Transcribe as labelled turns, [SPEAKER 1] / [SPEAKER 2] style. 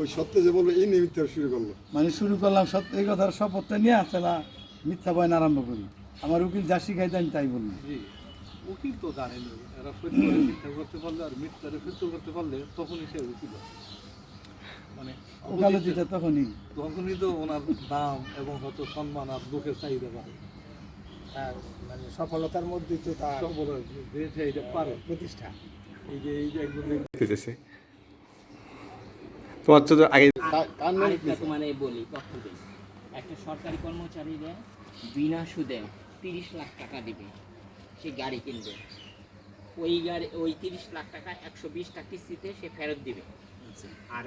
[SPEAKER 1] ওই সত্যি যে বলব এই নিমিত্তে শুরু করল।
[SPEAKER 2] মানে শুরু করলাম সত্য এই কথার শপথটা নিয়ে আসলে মিথ্যা বয়ন আরম্ভ করি। আমার উকিল যা শিখাইতে আমি তাই বললাম
[SPEAKER 3] জি উকিল তো জানেনি এরা মিথ্যা করতে পারলে আর মিথ্যারে সত্য করতে পারলে তখনই সে উকিল মানে
[SPEAKER 2] ওকালতিটা তখনই।
[SPEAKER 3] তখনই তো ওনার দাম এবং হয়তো সম্মান আর লোকের চাহিদা
[SPEAKER 4] তার মানে সফলতার মধ্যেই তো তার
[SPEAKER 3] বলে পারে।
[SPEAKER 4] প্রতিষ্ঠা।
[SPEAKER 3] এই যে এই যে একজন
[SPEAKER 5] তোমার তো আগে
[SPEAKER 6] এই বলি একটা সরকারি কর্মচারীরা বিনা সুদে তিরিশ লাখ টাকা দিবে সে গাড়ি কিনবে। ওই গাড়ি ওই তিরিশ লাখ টাকা একশো বিশ টাকা কিস্তিতে সে ফেরত দিবে। আর